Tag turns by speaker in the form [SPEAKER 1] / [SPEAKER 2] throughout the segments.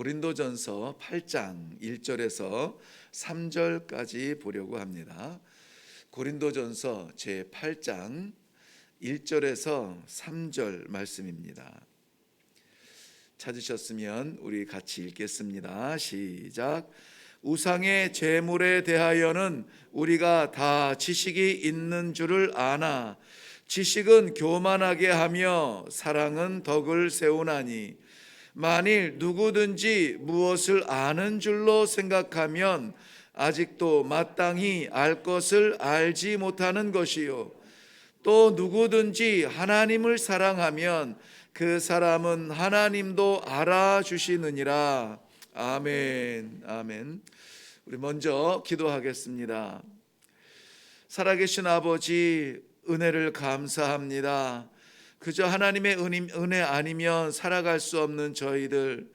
[SPEAKER 1] 고린도전서 8장 1절에서 3절까지 보려고 합니다. 고린도전서 제 8장 1절에서 3절 말씀입니다. 찾으셨으면 우리 같이 읽겠습니다. 시작. 우상의 제물에 대하여는 우리가 다 지식이 있는 줄을 아나 지식은 교만하게 하며 사랑은 덕을 세우나니 만일 누구든지 무엇을 아는 줄로 생각하면 아직도 마땅히 알 것을 알지 못하는 것이요 또 누구든지 하나님을 사랑하면 그 사람은 하나님도 알아주시느니라. 아멘. 아멘. 우리 먼저 기도하겠습니다. 살아계신 아버지 은혜를 감사합니다. 그저 하나님의 은혜 아니면 살아갈 수 없는 저희들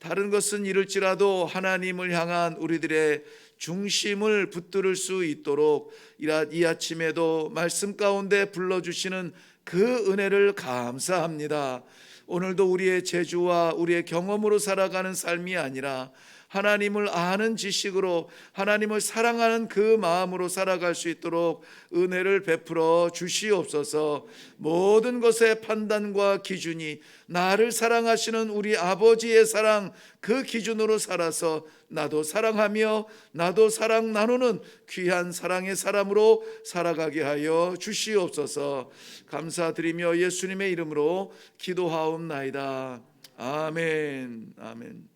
[SPEAKER 1] 다른 것은 이룰지라도 하나님을 향한 우리들의 중심을 붙들을 수 있도록 이 아침에도 말씀 가운데 불러주시는 그 은혜를 감사합니다. 오늘도 우리의 재주와 우리의 경험으로 살아가는 삶이 아니라 하나님을 아는 지식으로 하나님을 사랑하는 그 마음으로 살아갈 수 있도록 은혜를 베풀어 주시옵소서. 모든 것의 판단과 기준이 나를 사랑하시는 우리 아버지의 사랑 그 기준으로 살아서 나도 사랑하며 나도 사랑 나누는 귀한 사랑의 사람으로 살아가게 하여 주시옵소서. 감사드리며 예수님의 이름으로 기도하옵나이다. 아멘. 아멘.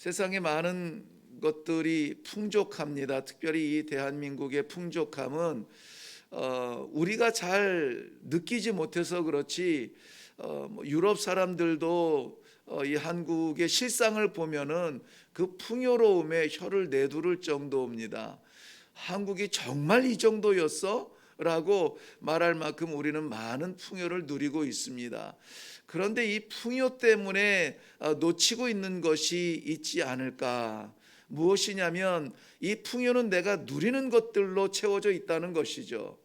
[SPEAKER 1] 세상에 많은 것들이 풍족합니다. 특별히 이 대한민국의 풍족함은 어, 우리가 잘 느끼지 못해서 그렇지 어, 뭐 유럽 사람들도 어, 이 한국의 실상을 보면은 그 풍요로움에 혀를 내두를 정도입니다. 한국이 정말 이 정도였어? 라고 말할 만큼 우리는 많은 풍요를 누리고 있습니다. 그런데 이 풍요 때문에 어, 놓치고 있는 것이 있지 않을까? 무엇이냐면 이 풍요는 내가 누리는 것들로 채워져 있다는 것이죠.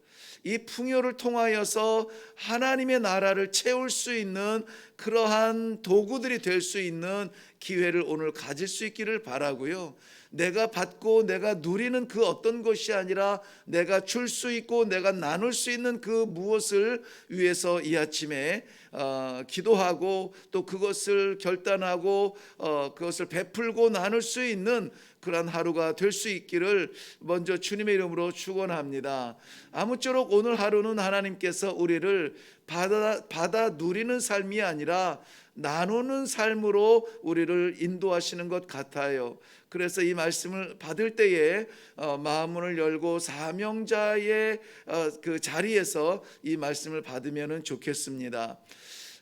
[SPEAKER 1] 이 풍요를 통하여서 하나님의 나라를 채울 수 있는 그러한 도구들이 될 수 있는 기회를 오늘 가질 수 있기를 바라고요. 내가 받고 내가 누리는 그 어떤 것이 아니라 내가 줄 수 있고 내가 나눌 수 있는 그 무엇을 위해서 이 아침에 어, 기도하고 또 그것을 결단하고 어, 그것을 베풀고 나눌 수 있는 그러한 하루가 될 수 있기를 먼저 주님의 이름으로 축원합니다. 아무쪼록 오늘 하루는 하나님께서 우리를 받아 받아 누리는 삶이 아니라 나누는 삶으로 우리를 인도하시는 것 같아요. 그래서 이 말씀을 받을 때에 어, 마음문을 열고 사명자의 어, 그 자리에서 이 말씀을 받으면 좋겠습니다.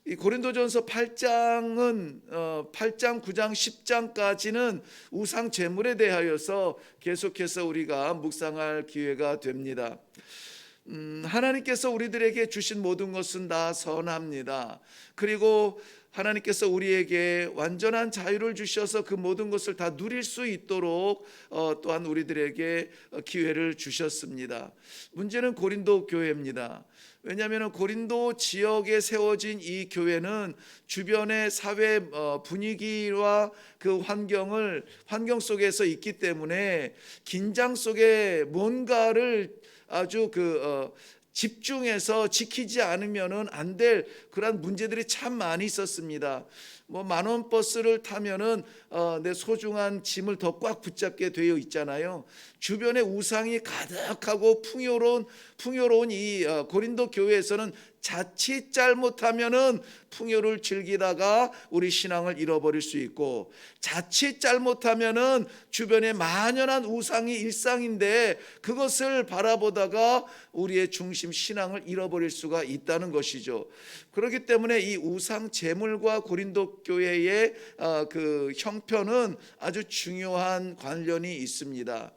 [SPEAKER 1] 이 고린도전서 8장은 어, 8장, 9장, 10장까지는 우상 제물에 대하여서 계속해서 우리가 묵상할 기회가 됩니다. 음, 하나님께서 우리들에게 주신 모든 것은 다 선합니다. 그리고 하나님께서 우리에게 완전한 자유를 주셔서 그 모든 것을 다 누릴 수 있도록 어, 또한 우리들에게 기회를 주셨습니다. 문제는 고린도 교회입니다. 왜냐하면 고린도 지역에 세워진 이 교회는 주변의 사회 어, 분위기와 그 환경을 환경 속에서 있기 때문에 긴장 속에 뭔가를 아주 그 어, 집중해서 지키지 않으면은 안 될 그러한 문제들이 참 많이 있었습니다. 뭐 만원 버스를 타면은 어, 내 소중한 짐을 더 꽉 붙잡게 되어 있잖아요. 주변에 우상이 가득하고 풍요로운 풍요로운 이 어, 고린도 교회에서는 자칫 잘못하면은 풍요를 즐기다가 우리 신앙을 잃어버릴 수 있고 자칫 잘못하면은 주변에 만연한 우상이 일상인데 그것을 바라보다가 우리의 중심 신앙을 잃어버릴 수가 있다는 것이죠. 그렇기 때문에 이 우상 제물과 고린도 교회의 어, 그 형편은 아주 중요한 관련이 있습니다.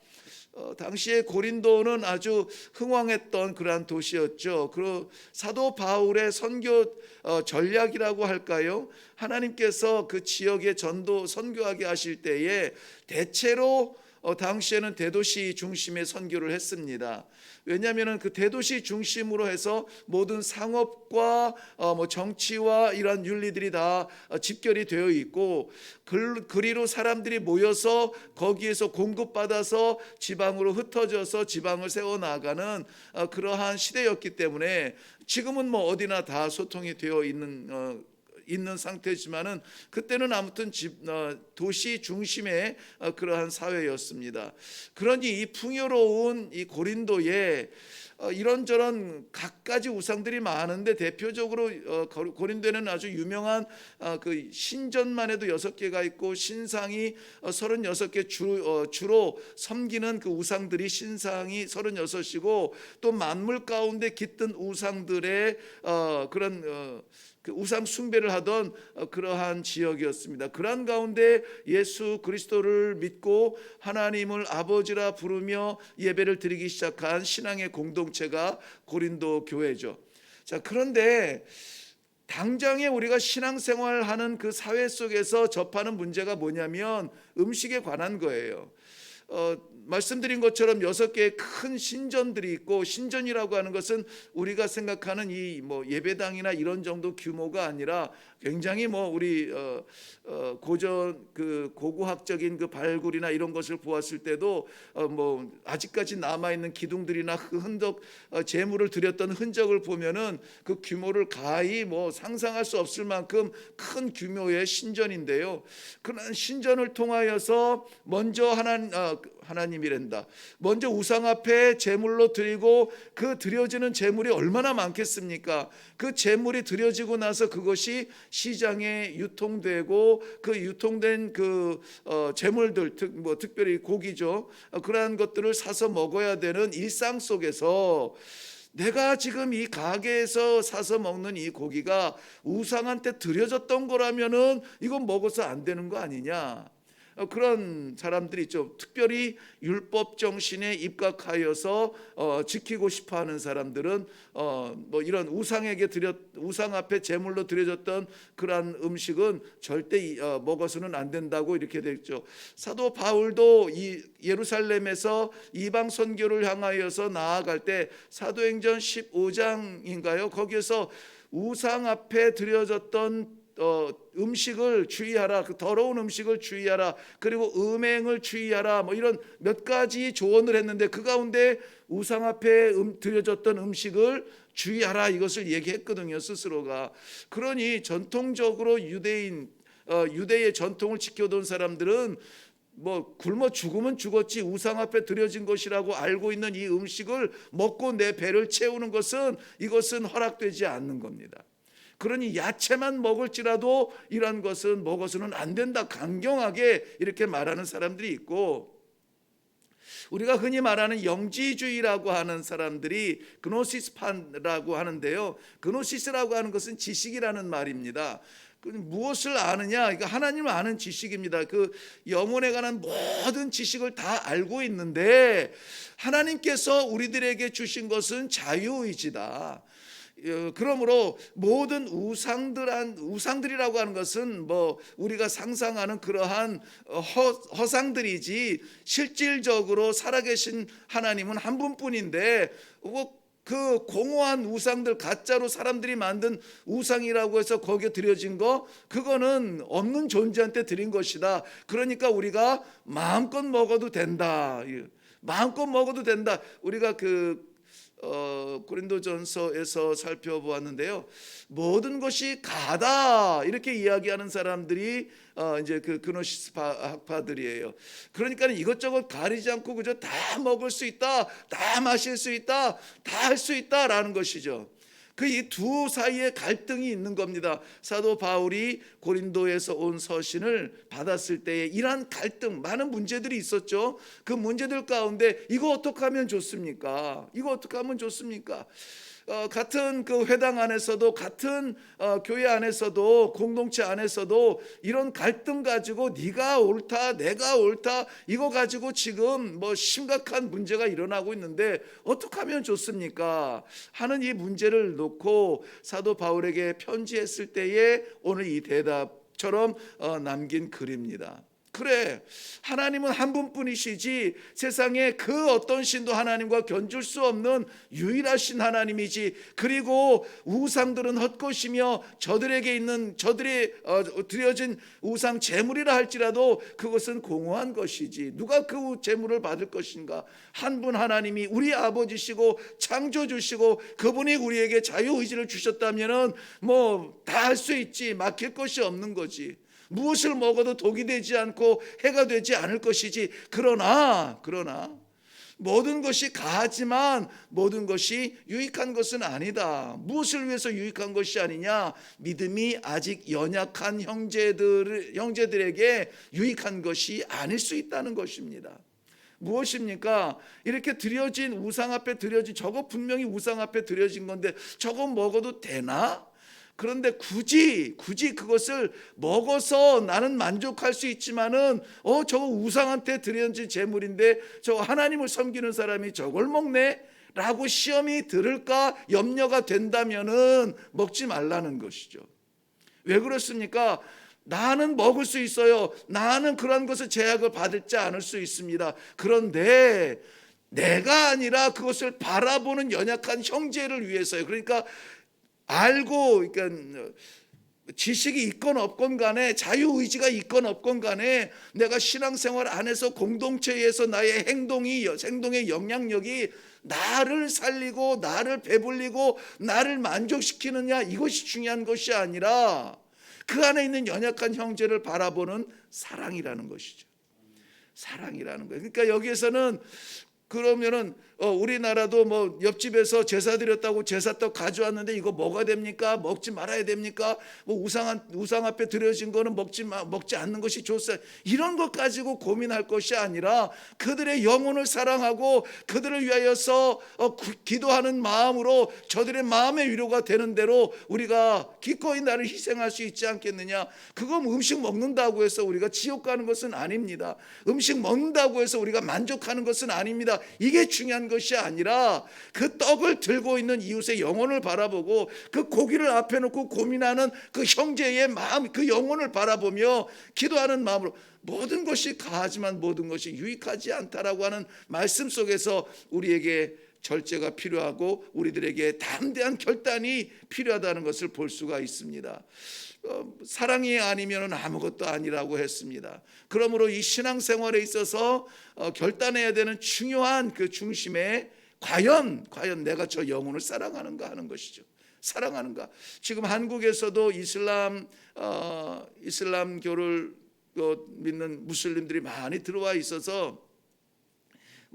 [SPEAKER 1] 어, 당시에 고린도는 아주 흥왕했던 그러한 도시였죠. 그 사도 바울의 선교 어, 전략이라고 할까요? 하나님께서 그 지역에 전도 선교하게 하실 때에 대체로 어, 당시에는 대도시 중심의 선교를 했습니다. 왜냐하면은 그 대도시 중심으로 해서 모든 상업과 어, 뭐 정치와 이러한 윤리들이 다 어, 집결이 되어 있고 그, 그리로 사람들이 모여서 거기에서 공급받아서 지방으로 흩어져서 지방을 세워 나가는 어, 그러한 시대였기 때문에 지금은 뭐 어디나 다 소통이 되어 있는 어, 있는 상태지만은 그때는 아무튼 집, 어, 도시 중심의 어, 그러한 사회였습니다. 그러니 이 풍요로운 이 고린도에 어, 이런저런 각가지 우상들이 많은데 대표적으로 어, 고- 고린도에는 아주 유명한 어, 그 신전만 해도 여섯 개가 있고 신상이 어, 36개 주, 어, 주로 섬기는 그 우상들이 신상이 36이고 또 만물 가운데 깃든 우상들의 어, 그런 어, 그 우상 숭배를 하던 어, 그러한 지역이었습니다. 그러한 가운데 예수 그리스도를 믿고 하나님을 아버지라 부르며 예배를 드리기 시작한 신앙의 공동체가 고린도 교회죠. 자, 그런데 당장에 우리가 신앙생활하는 그 사회 속에서 접하는 문제가 뭐냐면 음식에 관한 거예요. 어, 말씀드린 것처럼 여섯 개의 큰 신전들이 있고 신전이라고 하는 것은 우리가 생각하는 이 뭐 예배당이나 이런 정도 규모가 아니라 굉장히 뭐 우리 어, 어, 고전 그 고고학적인 그 발굴이나 이런 것을 보았을 때도 어, 뭐 아직까지 남아 있는 기둥들이나 그 흔적 어, 재물을 드렸던 흔적을 보면은 그 규모를 가히 뭐 상상할 수 없을 만큼 큰 규모의 신전인데요. 그런 신전을 통하여서 먼저 하나 어, 하나님이란다. 먼저 우상 앞에 제물로 드리고 그 드려지는 제물이 얼마나 많겠습니까? 그 제물이 드려지고 나서 그것이 시장에 유통되고 그 유통된 그 어, 제물들 특, 뭐 특별히 고기죠. 어, 그러한 것들을 사서 먹어야 되는 일상 속에서 내가 지금 이 가게에서 사서 먹는 이 고기가 우상한테 드려졌던 거라면은 이건 먹어서 안 되는 거 아니냐? 어, 그런 사람들이 있죠. 특별히 율법 정신에 입각하여서 어, 지키고 싶어하는 사람들은 어, 뭐 이런 우상에게 드렸 우상 앞에 제물로 드려졌던 그러한 음식은 절대 이- 어, 먹어서는 안 된다고 이렇게 되죠. 사도 바울도 이 예루살렘에서 이방 선교를 향하여서 나아갈 때 사도행전 15장인가요? 거기에서 우상 앞에 드려졌던 어, 음식을 주의하라. 그 더러운 음식을 주의하라. 그리고 음행을 주의하라. 뭐 이런 몇 가지 조언을 했는데 그 가운데 우상 앞에 음, 드려졌던 음식을 주의하라. 이것을 얘기했거든요. 스스로가. 그러니 전통적으로 유대인 어, 유대의 전통을 지켜온 사람들은 뭐 굶어 죽으면 죽었지 우상 앞에 드려진 것이라고 알고 있는 이 음식을 먹고 내 배를 채우는 것은 이것은 허락되지 않는 겁니다. 그러니 야채만 먹을지라도 이런 것은 먹어서는 안 된다 강경하게 이렇게 말하는 사람들이 있고 우리가 흔히 말하는 영지주의라고 하는 사람들이 그노시스판이라고 하는데요. 그노시스라고 하는 것은 지식이라는 말입니다. 그 무엇을 아느냐? 하나님을 아는 지식입니다. 그 영혼에 관한 모든 지식을 다 알고 있는데 하나님께서 우리들에게 주신 것은 자유의지다. 어, 그러므로 모든 우상들한 우상들이라고 하는 것은 뭐 우리가 상상하는 그러한 어, 허, 허상들이지 실질적으로 살아계신 하나님은 한 분뿐인데 뭐그 공허한 우상들 가짜로 사람들이 만든 우상이라고 해서 거기에 드려진 거 그거는 없는 존재한테 드린 것이다. 그러니까 우리가 마음껏 먹어도 된다. 마음껏 먹어도 된다. 우리가 그 어, 고린도전서에서 살펴보았는데요. 모든 것이 가다 이렇게 이야기하는 사람들이 어, 이제 그 그노시스 학파들이에요. 그러니까 이것저것 가리지 않고 그저 다 먹을 수 있다, 다 마실 수 있다, 다 할 수 있다라는 것이죠. 그 이 두 사이에 갈등이 있는 겁니다. 사도 바울이 고린도에서 온 서신을 받았을 때에 이러한 갈등, 많은 문제들이 있었죠. 그 문제들 가운데 이거 어떻게 하면 좋습니까? 이거 어떻게 하면 좋습니까? 어, 같은 그 회당 안에서도 같은 어, 교회 안에서도 공동체 안에서도 이런 갈등 가지고 네가 옳다 내가 옳다 이거 가지고 지금 뭐 심각한 문제가 일어나고 있는데 어떻게 하면 좋습니까 하는 이 문제를 놓고 사도 바울에게 편지했을 때에 오늘 이 대답처럼 어, 남긴 글입니다. 그래. 하나님은 한 분뿐이시지 세상에 그 어떤 신도 하나님과 견줄 수 없는 유일하신 하나님이지. 그리고 우상들은 헛것이며 저들에게 있는 저들이 어, 드려진 우상 제물이라 할지라도 그것은 공허한 것이지. 누가 그 제물을 받을 것인가? 한 분 하나님이 우리 아버지시고 창조주시고 그분이 우리에게 자유 의지를 주셨다면은 뭐 다 할 수 있지. 막힐 것이 없는 거지. 무엇을 먹어도 독이 되지 않고 해가 되지 않을 것이지. 그러나 그러나 모든 것이 가하지만 모든 것이 유익한 것은 아니다. 무엇을 위해서 유익한 것이 아니냐? 믿음이 아직 연약한 형제들 형제들에게 유익한 것이 아닐 수 있다는 것입니다. 무엇입니까? 이렇게 드려진 우상 앞에 드려진 저거 분명히 우상 앞에 드려진 건데 저거 먹어도 되나? 그런데 굳이 굳이 그것을 먹어서 나는 만족할 수 있지만은 어 저거 우상한테 드려진 제물인데 저 하나님을 섬기는 사람이 저걸 먹네? 라고 시험이 들을까 염려가 된다면은 먹지 말라는 것이죠. 왜 그렇습니까? 나는 먹을 수 있어요. 나는 그런 것을 제약을 받지 않을 수 있습니다. 그런데 내가 아니라 그것을 바라보는 연약한 형제를 위해서요. 그러니까 알고 그러니까 지식이 있건 없건 간에 자유 의지가 있건 없건 간에 내가 신앙생활 안에서 공동체에서 나의 행동이 행동의 영향력이 나를 살리고 나를 배불리고 나를 만족시키느냐 이것이 중요한 것이 아니라 그 안에 있는 연약한 형제를 바라보는 사랑이라는 것이죠. 사랑이라는 거예요. 그러니까 여기에서는 그러면은 어, 우리나라도 뭐 옆집에서 제사 드렸다고 제사떡 가져왔는데 이거 뭐가 됩니까? 먹지 말아야 됩니까? 뭐 우상 우상 앞에 드려진 거는 먹지 마, 먹지 않는 것이 좋습니다. 이런 것 가지고 고민할 것이 아니라 그들의 영혼을 사랑하고 그들을 위하여서 어, 구, 기도하는 마음으로 저들의 마음의 위로가 되는 대로 우리가 기꺼이 나를 희생할 수 있지 않겠느냐? 그건 음식 먹는다고 해서 우리가 지옥 가는 것은 아닙니다. 음식 먹는다고 해서 우리가 만족하는 것은 아닙니다. 이게 중요한 것이 아니라 그 떡을 들고 있는 이웃의 영혼을 바라보고 그 고기를 앞에 놓고 고민하는 그 형제의 마음, 그 영혼을 바라보며 기도하는 마음으로 모든 것이 가하지만 모든 것이 유익하지 않다라고 하는 말씀 속에서 우리에게 절제가 필요하고 우리들에게 담대한 결단이 필요하다는 것을 볼 수가 있습니다. 어, 사랑이 아니면 아무것도 아니라고 했습니다. 그러므로 이 신앙생활에 있어서 어, 결단해야 되는 중요한 그 중심에 과연 과연 내가 저 영혼을 사랑하는가 하는 것이죠. 사랑하는가. 지금 한국에서도 이슬람 어, 이슬람교를 어, 믿는 무슬림들이 많이 들어와 있어서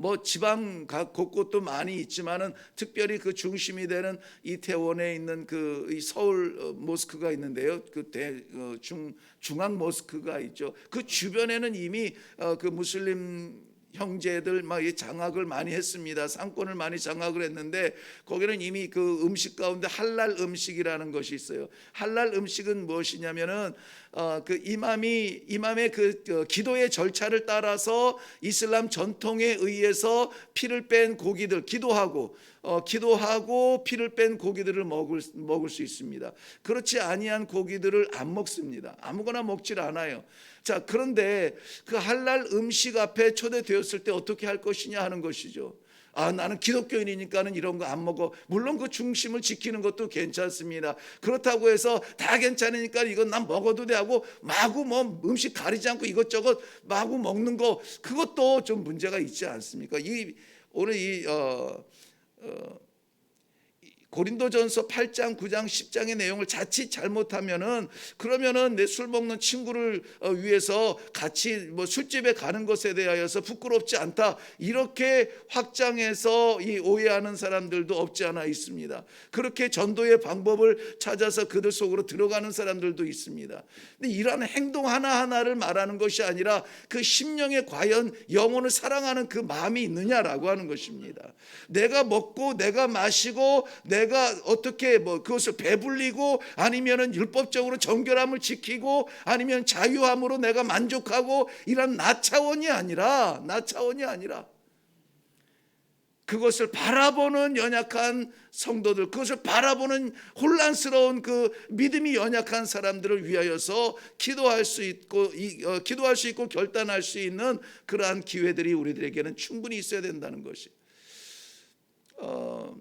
[SPEAKER 1] 뭐 지방 각 곳곳도 많이 있지만은 특별히 그 중심이 되는 이태원에 있는 그이 서울 어, 모스크가 있는데요. 그 대 중 중앙 모스크가 있죠. 그 주변에는 이미 어, 그 무슬림 형제들 막 장악을 많이 했습니다. 상권을 많이 장악을 했는데 거기는 이미 그 음식 가운데 할랄 음식이라는 것이 있어요. 할랄 음식은 무엇이냐면은 어, 그 이맘이 이맘의 그, 그 기도의 절차를 따라서 이슬람 전통에 의해서 피를 뺀 고기들 기도하고 어, 기도하고 피를 뺀 고기들을 먹을 먹을 수 있습니다. 그렇지 아니한 고기들을 안 먹습니다. 아무거나 먹질 않아요. 자, 그런데 그 할랄 음식 앞에 초대되었을 때 어떻게 할 것이냐 하는 것이죠. 아, 나는 기독교인이니까는 이런 거 안 먹어. 물론 그 중심을 지키는 것도 괜찮습니다. 그렇다고 해서 다 괜찮으니까 이건 난 먹어도 돼 하고 마구 뭐 음식 가리지 않고 이것저것 마구 먹는 거 그것도 좀 문제가 있지 않습니까? 이 오늘 이 어, 어, 고린도전서 8장, 9장, 10장의 내용을 자칫 잘못하면은 그러면은 내 술 먹는 친구를 어, 위해서 같이 뭐 술집에 가는 것에 대하여서 부끄럽지 않다. 이렇게 확장해서 이 오해하는 사람들도 없지 않아 있습니다. 그렇게 전도의 방법을 찾아서 그들 속으로 들어가는 사람들도 있습니다. 근데 이러한 행동 하나하나를 말하는 것이 아니라 그 심령에 과연 영혼을 사랑하는 그 마음이 있느냐라고 하는 것입니다. 내가 먹고 내가 마시고 내 내가 어떻게 뭐 그것을 배불리고 아니면은 율법적으로 정결함을 지키고 아니면 자유함으로 내가 만족하고 이런 나 차원이 아니라 나 차원이 아니라 그것을 바라보는 연약한 성도들, 그것을 바라보는 혼란스러운 그 믿음이 연약한 사람들을 위하여서 기도할 수 있고 이, 어, 기도할 수 있고 결단할 수 있는 그러한 기회들이 우리들에게는 충분히 있어야 된다는 것이. 어,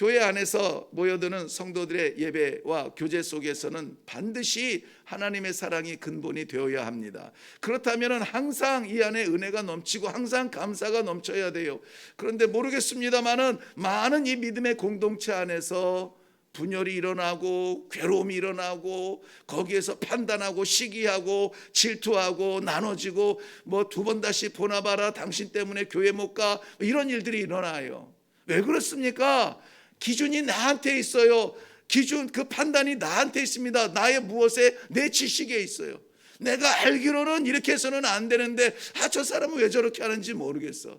[SPEAKER 1] 교회 안에서 모여드는 성도들의 예배와 교제 속에서는 반드시 하나님의 사랑이 근본이 되어야 합니다. 그렇다면 항상 이 안에 은혜가 넘치고 항상 감사가 넘쳐야 돼요. 그런데 모르겠습니다만은 많은 이 믿음의 공동체 안에서 분열이 일어나고 괴로움이 일어나고 거기에서 판단하고 시기하고 질투하고 나눠지고 뭐 두 번 다시 보나 봐라 당신 때문에 교회 못 가 이런 일들이 일어나요. 왜 그렇습니까? 기준이 나한테 있어요. 기준 그 판단이 나한테 있습니다. 나의 무엇에 내 지식에 있어요. 내가 알기로는 이렇게 해서는 안 되는데 아 저 사람은 왜 저렇게 하는지 모르겠어.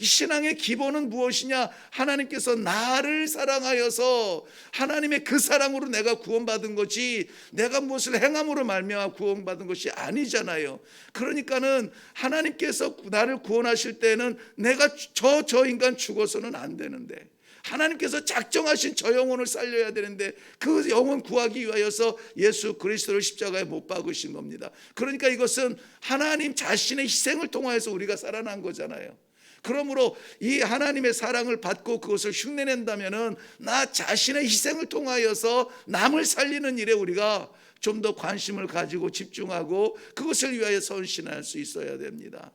[SPEAKER 1] 이 신앙의 기본은 무엇이냐? 하나님께서 나를 사랑하여서 하나님의 그 사랑으로 내가 구원받은 거지 내가 무엇을 행함으로 말미암아 구원받은 것이 아니잖아요. 그러니까는 하나님께서 나를 구원하실 때는 내가 저저 인간 죽어서는 안 되는데 하나님께서 작정하신 저 영혼을 살려야 되는데 그 영혼 구하기 위하여서 예수 그리스도를 십자가에 못 박으신 겁니다. 그러니까 이것은 하나님 자신의 희생을 통하여서 우리가 살아난 거잖아요. 그러므로 이 하나님의 사랑을 받고 그것을 흉내낸다면은 나 자신의 희생을 통하여서 남을 살리는 일에 우리가 좀 더 관심을 가지고 집중하고 그것을 위하여 선신할 수 있어야 됩니다.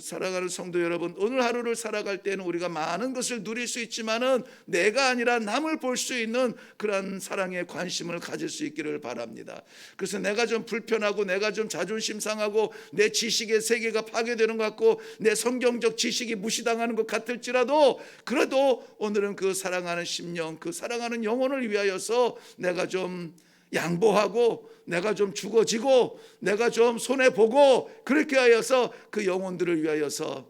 [SPEAKER 1] 사랑하는 성도 여러분, 오늘 하루를 살아갈 때는 우리가 많은 것을 누릴 수 있지만은 내가 아니라 남을 볼 수 있는 그러한 사랑에 관심을 가질 수 있기를 바랍니다. 그래서 내가 좀 불편하고 내가 좀 자존심 상하고 내 지식의 세계가 파괴되는 것 같고 내 성경적 지식이 무시당하는 것 같을지라도 그래도 오늘은 그 사랑하는 심령, 그 사랑하는 영혼을 위하여서 내가 좀 양보하고 내가 좀 죽어지고 내가 좀 손해 보고 그렇게 하여서 그 영혼들을 위하여서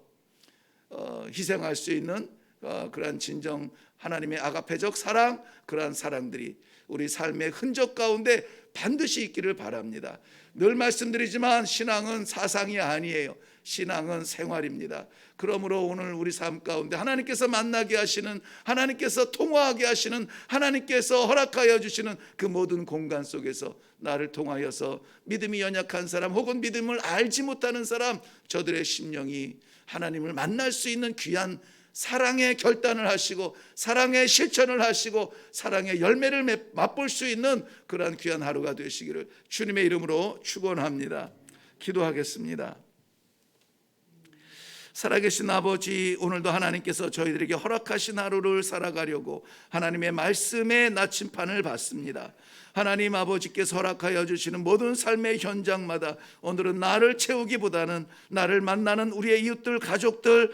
[SPEAKER 1] 어, 희생할 수 있는 어, 그러한 진정 하나님의 아가페적 사랑 그러한 사랑들이 우리 삶의 흔적 가운데 반드시 있기를 바랍니다. 늘 말씀드리지만 신앙은 사상이 아니에요. 신앙은 생활입니다. 그러므로 오늘 우리 삶 가운데 하나님께서 만나게 하시는 하나님께서 통화하게 하시는 하나님께서 허락하여 주시는 그 모든 공간 속에서 나를 통하여서 믿음이 연약한 사람 혹은 믿음을 알지 못하는 사람 저들의 심령이 하나님을 만날 수 있는 귀한 사랑의 결단을 하시고 사랑의 실천을 하시고 사랑의 열매를 맛볼 수 있는 그러한 귀한 하루가 되시기를 주님의 이름으로 축원합니다. 기도하겠습니다. 살아계신 아버지 오늘도 하나님께서 저희들에게 허락하신 하루를 살아가려고 하나님의 말씀의 나침판을 받습니다. 하나님 아버지께서 허락하여 주시는 모든 삶의 현장마다 오늘은 나를 채우기보다는 나를 만나는 우리의 이웃들, 가족들,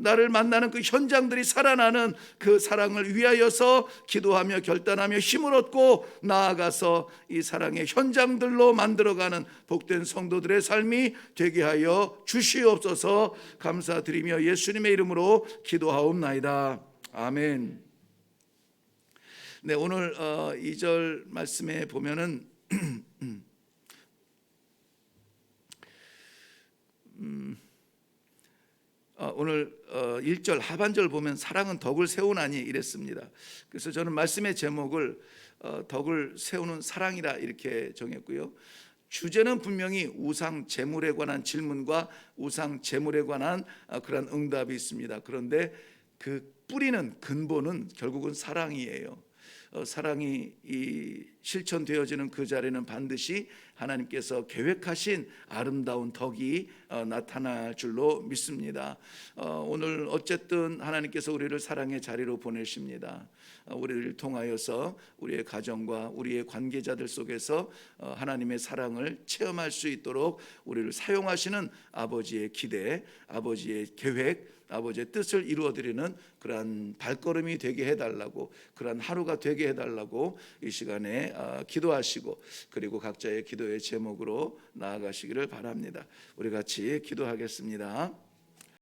[SPEAKER 1] 나를 만나는 그 현장들이 살아나는 그 사랑을 위하여서 기도하며 결단하며 힘을 얻고 나아가서 이 사랑의 현장들로 만들어가는 복된 성도들의 삶이 되게 하여 주시옵소서 감사드리며 예수님의 이름으로 기도하옵나이다. 아멘. 네, 오늘 어, 2절 말씀에 보면은 음, 어, 오늘 어, 1절 하반절 보면 사랑은 덕을 세우나니 이랬습니다. 그래서 저는 말씀의 제목을 어, 덕을 세우는 사랑이라 이렇게 정했고요. 주제는 분명히 우상 제물에 관한 질문과 우상 제물에 관한 어, 그런 응답이 있습니다. 그런데 그 뿌리는 근본은 결국은 사랑이에요. 어, 사랑이 이 실천되어지는 그 자리는 반드시 하나님께서 계획하신 아름다운 덕이 어, 나타날 줄로 믿습니다. 어, 오늘 어쨌든 하나님께서 우리를 사랑의 자리로 보내십니다. 우리를 통하여서 우리의 가정과 우리의 관계자들 속에서 하나님의 사랑을 체험할 수 있도록 우리를 사용하시는 아버지의 기대, 아버지의 계획, 아버지의 뜻을 이루어 드리는 그러한 발걸음이 되게 해달라고 그러한 하루가 되게 해달라고 이 시간에 아, 기도하시고 그리고 각자의 기도의 제목으로 나아가시기를 바랍니다. 우리 같이 기도하겠습니다.